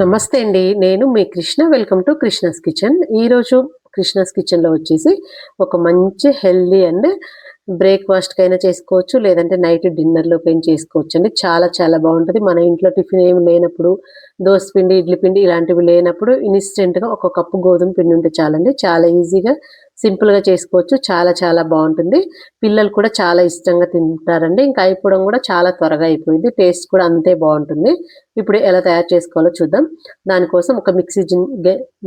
నమస్తే అండి. నేను మీ Krishna. Welcome to Krishna's kitchen. ఈరోజు కృష్ణస్ కిచెన్లో వచ్చేసి ఒక మంచి హెల్దీ అండ్ బ్రేక్ఫాస్ట్కైనా చేసుకోవచ్చు లేదంటే నైట్ డిన్నర్లోకైనా చేసుకోవచ్చు అండి. చాలా చాలా బాగుంటుంది. మన ఇంట్లో టిఫిన్ ఏమి లేనప్పుడు దోశ పిండి ఇడ్లీ పిండి ఇలాంటివి లేనప్పుడు ఇన్స్టెంట్గా ఒక కప్పు గోధుమ పిండి ఉంటే చాలండి. చాలా ఈజీగా సింపుల్గా చేసుకోవచ్చు. చాలా చాలా బాగుంటుంది. పిల్లలు కూడా చాలా ఇష్టంగా తింటారండి. ఇంకా అయిపోవడం కూడా చాలా త్వరగా అయిపోయింది. టేస్ట్ కూడా అంతే బాగుంటుంది. ఇప్పుడు ఎలా తయారు చేసుకోవాలో చూద్దాం. దానికోసం ఒక మిక్సీ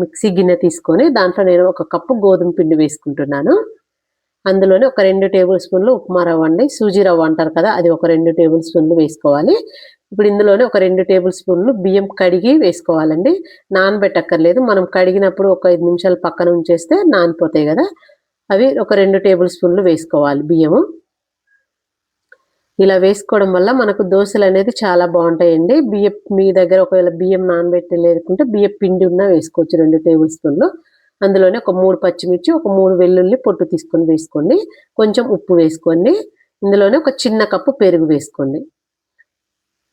మిక్సీ గిన్నె తీసుకొని దాంట్లో నేను ఒక కప్పు గోధుమ పిండి వేసుకుంటున్నాను. అందులోనే ఒక రెండు టేబుల్ స్పూన్లు ఉప్మా రవ్వ అండి. సూజీ రవ్వ అంటారు కదా అది ఒక రెండు టేబుల్ స్పూన్లు వేసుకోవాలి. ఇప్పుడు ఇందులోనే ఒక రెండు టేబుల్ స్పూన్లు బియ్యం కడిగి వేసుకోవాలండి. నానబెట్టక్కర్లేదు. మనం కడిగినప్పుడు ఒక ఐదు నిమిషాలు పక్కన ఉంచేస్తే నానిపోతాయి కదా. అవి ఒక రెండు టేబుల్ స్పూన్లు వేసుకోవాలి బియ్యము. ఇలా వేసుకోవడం వల్ల మనకు దోశలు అనేది చాలా బాగుంటాయండి. బియ్యం మీ దగ్గర ఒకవేళ బియ్యం నానబెట్టి లేకుంటే బియ్యం పిండి ఉన్నా వేసుకోవచ్చు రెండు టేబుల్ స్పూన్లు. అందులోనే ఒక మూడు పచ్చిమిర్చి ఒక మూడు వెల్లుల్లి పొట్టు తీసుకొని వేసుకోండి. కొంచెం ఉప్పు వేసుకోండి. ఇందులోనే ఒక చిన్న కప్పు పెరుగు వేసుకోండి.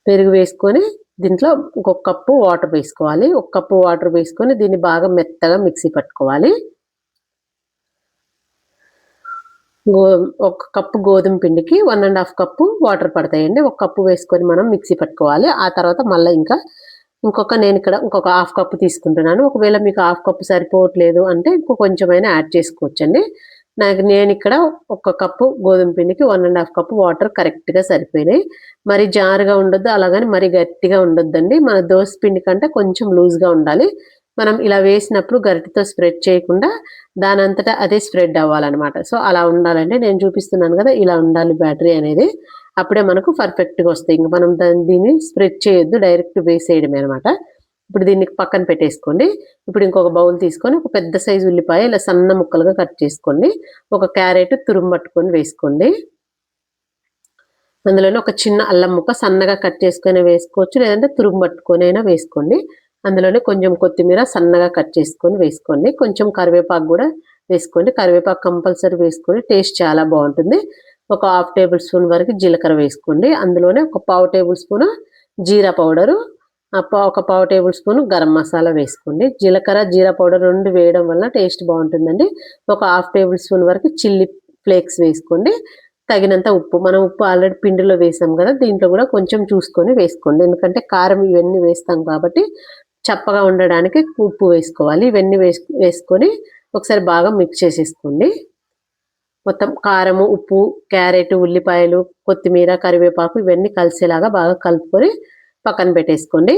పెరుగు వేసుకొని దీంట్లో ఒక కప్పు వాటర్ వేసుకోవాలి. ఒక కప్పు వాటర్ వేసుకొని దీన్ని బాగా మెత్తగా మిక్సీ పట్టుకోవాలి. గో ఒక కప్పు గోధుమ పిండికి one and half cup water పడతాయండి. ఒక కప్పు వేసుకొని మనం మిక్సీ పట్టుకోవాలి. ఆ తర్వాత మళ్ళీ ఇంకా ఇంకొక నేను ఇక్కడ ఇంకొక హాఫ్ కప్పు తీసుకుంటున్నాను. ఒకవేళ మీకు హాఫ్ కప్పు సరిపోవట్లేదు అంటే ఇంకో కొంచెమైనా యాడ్ చేసుకోవచ్చండి. నాకు నేను ఇక్కడ ఒక కప్పు గోధుమ పిండికి one and half cup water కరెక్ట్గా సరిపోయినాయి. మరి జారుగా ఉండొద్దు అలాగని మరి గట్టిగా ఉండొద్దండి. మన దోశ పిండి కంటే కొంచెం లూజ్గా ఉండాలి. మనం ఇలా వేసినప్పుడు గరిటితో స్ప్రెడ్ చేయకుండా దాని అంతటా అదే స్ప్రెడ్ అవ్వాలన్నమాట. సో అలా ఉండాలంటే నేను చూపిస్తున్నాను కదా ఇలా ఉండాలి బ్యాటరీ అనేది. అప్పుడే మనకు పర్ఫెక్ట్గా వస్తాయి. ఇంక మనం దాన్ని దీన్ని స్ప్రెడ్ చేయొద్దు డైరెక్ట్ వేసేయడమే అనమాట ఇప్పుడు దీన్ని పక్కన పెట్టేసుకోండి. ఇప్పుడు ఇంకొక బౌల్ తీసుకొని ఒక పెద్ద సైజు ఉల్లిపాయ ఇలా సన్న ముక్కలుగా కట్ చేసుకోండి. ఒక క్యారెట్ తురుము పట్టుకొని వేసుకోండి. అందులోనే ఒక చిన్న అల్లం ముక్క సన్నగా కట్ చేసుకొని వేసుకోవచ్చు. లేదంటే తురుము పట్టుకొని అయినా వేసుకోండి. అందులోనే కొంచెం కొత్తిమీర సన్నగా కట్ చేసుకొని వేసుకోండి. కొంచెం కరివేపాకు కూడా వేసుకోండి. కరివేపాకు కంపల్సరీ వేసుకోండి. టేస్ట్ చాలా బాగుంటుంది. ఒక హాఫ్ టేబుల్ స్పూన్ వరకు జీలకర్ర వేసుకోండి. అందులోనే ఒక పావు టేబుల్ స్పూన్ జీరా పౌడరు ఒక పావు టేబుల్ స్పూన్ గరం మసాలా వేసుకోండి. జీలకర్ర జీరా పౌడర్ రెండు వేయడం వల్ల టేస్ట్ బాగుంటుందండి. ఒక హాఫ్ టేబుల్ స్పూన్ వరకు చిల్లీ ఫ్లేక్స్ వేసుకోండి. తగినంత ఉప్పు మనం ఉప్పు ఆల్రెడీ పిండిలో వేసాం కదా దీంట్లో కూడా కొంచెం చూసుకొని వేసుకోండి. ఎందుకంటే కారం ఇవన్నీ వేస్తాం కాబట్టి చప్పగా ఉండడానికి ఉప్పు వేసుకోవాలి. ఇవన్నీ వేసుకొని ఒకసారి బాగా మిక్స్ చేసేసుకోండి. మొత్తం కారము ఉప్పు క్యారెట్ ఉల్లిపాయలు కొత్తిమీర కరివేపాకు ఇవన్నీ కలిసేలాగా బాగా కలుపుకొని పక్కన పెట్టేసుకోండి.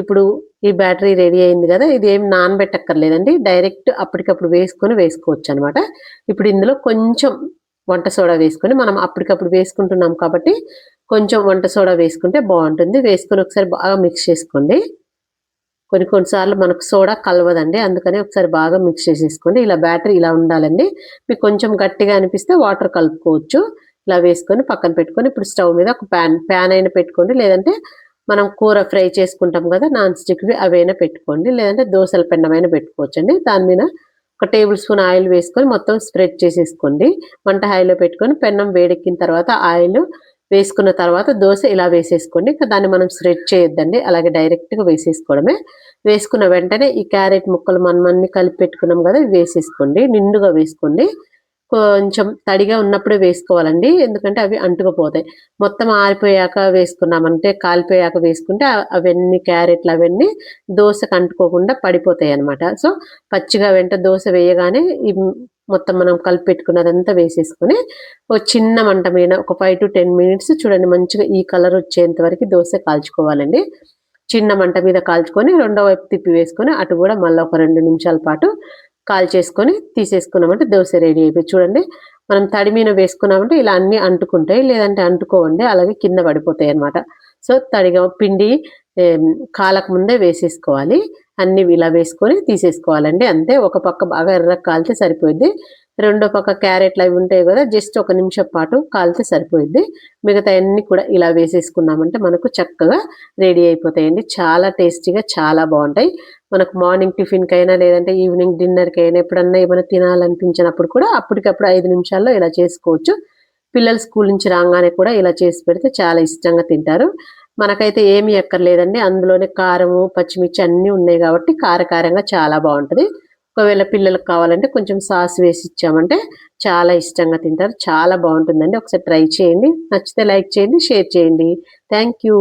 ఇప్పుడు ఈ బ్యాటరీ రెడీ అయింది కదా ఇది ఏం నానబెట్టక్కర్లేదండి. డైరెక్ట్ అప్పటికప్పుడు వేసుకొని వేసుకోవచ్చు అనమాట ఇప్పుడు ఇందులో కొంచెం వంట సోడా వేసుకొని మనం అప్పటికప్పుడు వేసుకుంటున్నాం కాబట్టి కొంచెం వంట సోడా వేసుకుంటే బాగుంటుంది. వేసుకొని ఒకసారి బాగా మిక్స్ చేసుకోండి. కొన్ని కొన్నిసార్లు మనకు సోడా కలవదండి అందుకని ఒకసారి బాగా మిక్స్ చేసేసుకోండి. ఇలా బ్యాటరీ ఇలా ఉండాలండి. మీకు కొంచెం గట్టిగా అనిపిస్తే వాటర్ కలుపుకోవచ్చు. ఇలా వేసుకొని పక్కన పెట్టుకొని ఇప్పుడు స్టవ్ మీద ఒక ప్యాన్ ప్యాన్ అయినా పెట్టుకోండి. లేదంటే మనం కూర ఫ్రై చేసుకుంటాం కదా నాన్ స్టిక్వి అవైనా పెట్టుకోండి. లేదంటే దోశల పెండమైనా పెట్టుకోవచ్చండి. దాని మీద ఒక టేబుల్ స్పూన్ ఆయిల్ వేసుకొని మొత్తం స్ప్రెడ్ చేసేసుకోండి. వంట హాయిలో పెట్టుకొని పెన్నం వేడెక్కిన తర్వాత ఆయిల్ వేసుకున్న తర్వాత దోశ ఇలా వేసేసుకోండి. ఇంకా దాన్ని మనం స్ప్రెడ్ చేయొద్దండి. అలాగే డైరెక్ట్గా వేసేసుకోవడమే. వేసుకున్న వెంటనే ఈ క్యారెట్ ముక్కలు మనం అన్ని కలిపి పెట్టుకున్నాం కదా వేసేసుకోండి. నిండుగా వేసుకోండి. కొంచెం తడిగా ఉన్నప్పుడే వేసుకోవాలండి. ఎందుకంటే అవి అంటుకుపోతాయి. మొత్తం ఆరిపోయాక వేసుకున్నామంటే కాలిపోయాక వేసుకుంటే అవన్నీ క్యారెట్లు అవన్నీ దోశకు అంటుకోకుండా పడిపోతాయి అనమాట సో పచ్చిగా వెంట దోశ వేయగానే మొత్తం మనం కలిపి పెట్టుకున్నదంతా వేసేసుకొని ఒక చిన్న మంట మీద ఒక ఫైవ్ టు టెన్ మినిట్స్ చూడండి మంచిగా ఈ కలర్ వచ్చేంత వరకు దోశ కాల్చుకోవాలండి. చిన్న మంట మీద కాల్చుకొని రెండో వైపు తిప్పి వేసుకొని అటు కూడా మళ్ళీ ఒక రెండు నిమిషాల పాటు కాల్ చేసుకొని తీసేసుకున్నామంటే దోశ రెడీ అయిపోయి చూడండి మనం తడి మీద వేసుకున్నామంటే ఇలా అన్ని అంటుకుంటాయి లేదంటే అంటుకోవండి అలాగే కింద పడిపోతాయి అనమాట సో తడిగా పిండి కాలక ముందే వేసేసుకోవాలి. అన్ని ఇలా వేసుకొని తీసేసుకోవాలండి. అంతే ఒక పక్క బాగా ఎర్ర కాలితే సరిపోయింది రెండో పక్క క్యారెట్లు అవి ఉంటాయి కదా జస్ట్ ఒక నిమిషం పాటు కాలితే సరిపోయింది మిగతా అన్ని కూడా ఇలా వేసేసుకున్నామంటే మనకు చక్కగా రెడీ అయిపోతాయండి. చాలా టేస్టీగా చాలా బాగుంటాయి. మనకు మార్నింగ్ టిఫిన్కి అయినా లేదంటే ఈవినింగ్ డిన్నర్కి అయినా ఎప్పుడన్నా ఏమైనా తినాలనిపించినప్పుడు కూడా అప్పటికప్పుడు ఐదు నిమిషాల్లో ఇలా చేసుకోవచ్చు. పిల్లలు స్కూల్ నుంచి రాగానే కూడా ఇలా చేసి పెడితే చాలా ఇష్టంగా తింటారు. మనకైతే ఏమీ ఎక్కర్లేదండి అందులోనే కారము పచ్చిమిర్చి అన్నీ ఉన్నాయి కాబట్టి కారకారంగా చాలా బాగుంటుంది. ఒకవేళ పిల్లలకు కావాలంటే కొంచెం సాస్ వేసి ఇచ్చామంటే చాలా ఇష్టంగా తింటారు. చాలా బాగుంటుందండి. ఒకసారి ట్రై చేయండి. నచ్చితే లైక్ చేయండి షేర్ చేయండి. Thank you.